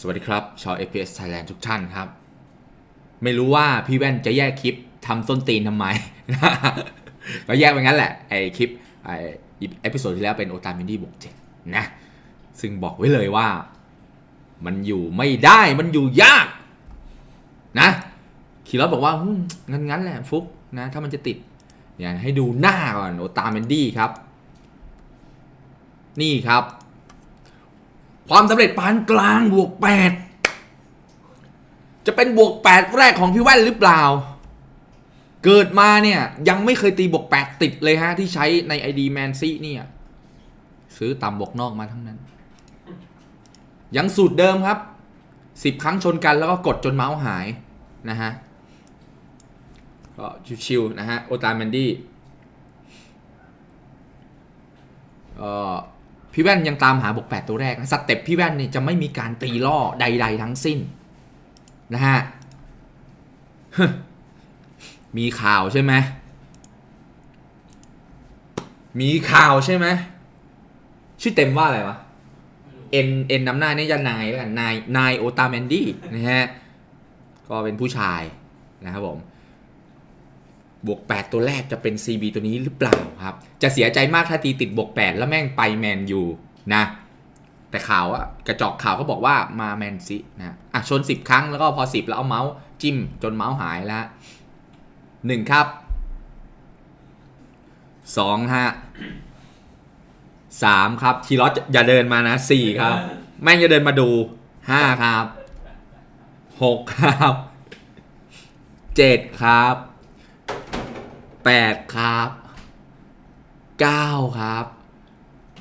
สวัสดีครับ ชาว APS Thailand ทุกท่านครับ ไม่รู้ว่าพี่แว่นจะแยกคลิปทำส้นตีนทำไม ก็แยกไปงั้นแหละ ไอคลิป ไอเอพิโซดที่แล้วเป็นโอตามินดี้บวกเจ็ดนะ ซึ่งบอกไว้เลยว่า มันอยู่ไม่ได้มันอยู่ยาก นะคีรอสบอกว่างั้นงั้นแหละฟุกนะ ถ้ามันจะติดเนี่ยให้ดูหน้าก่อนโอตาเมนดี้ครับ นี่ครับ ความสำเร็จปานกลางบวก 8 จะเป็นบวก 8 แรกของพี่แว่นหรือเปล่า เกิดมาเนี่ยยังไม่เคยตีบวก 8 ติดเลยฮะ ที่ใช้ใน ID Man C เนี่ยซื้อต่ำบวกนอกมาทั้งนั้น ยังสูตรเดิมครับ 10 ครั้งชนกันแล้วก็กดจนเมาส์หายนะฮะ ก็ชิวๆนะฮะ โอตาแมนดี้ก็ พี่แว่นยังตามหาบวก8ตัวแรกนะสเต็ปพี่แว่นเนี่ยจะไม่มีการตีล่อใด ๆ ทั้งสิ้นนะฮะมีข่าวใช่ไหมมีข่าวใช่ไหมชื่อเต็มว่าอะไรวะเอ็นเอ็นนำหน้าเนี่ยจะนายแล้วกันนายนายโอตาแมนดี้นะฮะก็เป็นผู้ชายนะครับผม บวก 8 ตัวแรกจะเป็น CB ตัวนี้หรือเปล่าครับ จะเสียใจมากถ้าตีติดบวก 8 แล้วแม่งไปแมนยูนะ แต่ข่าวอะกระจอกข่าวก็บอกว่ามาแมนซีนะอะชน 10 ครั้งแล้วก็พอ 10 แล้วเอาเมาส์จิ้มจนเมาส์หายแล้วหนึ่งครับสองฮะสามครับทีรอสอย่าเดินมานะสี่ครับ แม่งจะเดินมาดูห้าครับหกครับเจ็ดครับ แปดครับเก้าครับ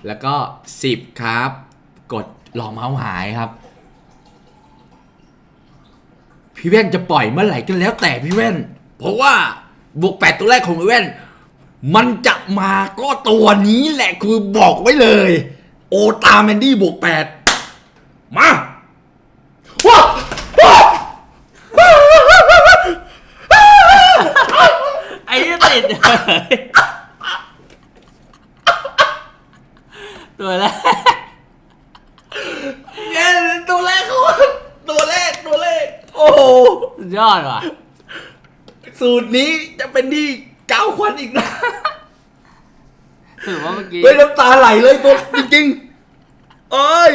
แล้วก็สิบครับ กดลองเมาส์หายครับ พี่แว่นจะปล่อยเมื่อไหร่ก็แล้วแต่พี่แว่น เพราะว่าบวกแปดตัวแรกของพี่แว่น มันจะมาก็ตัวนี้แหละคือบอกไว้เลย โอตาแมนดี้บวกแปดมาว้าว้า ไอ้ที่ ติดตัวแรกเย้ตัวแรกเขาตัวแรกตัวแรก โอ้โหสุดยอดว่ะ สูตรนี้จะเป็นที่เก้าวควันอีกนะถือว่าเมื่อกี้ เฮ้ยน้ำตาไหลเลยตัวจริงๆเอ้ย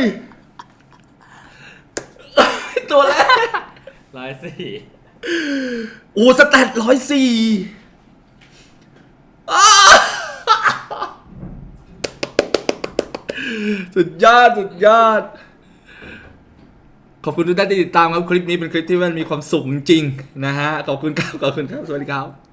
ตัวแรกร้อยสี่ อูสแตทร้อยสี่ สุดยอดสุดยอด ขอบคุณทุกท่านที่ติดตามครับคลิปนี้เป็นคลิปที่มันมีความสุขจริงๆนะฮะ ขอบคุณครับ ขอบคุณครับ สวัสดีครับ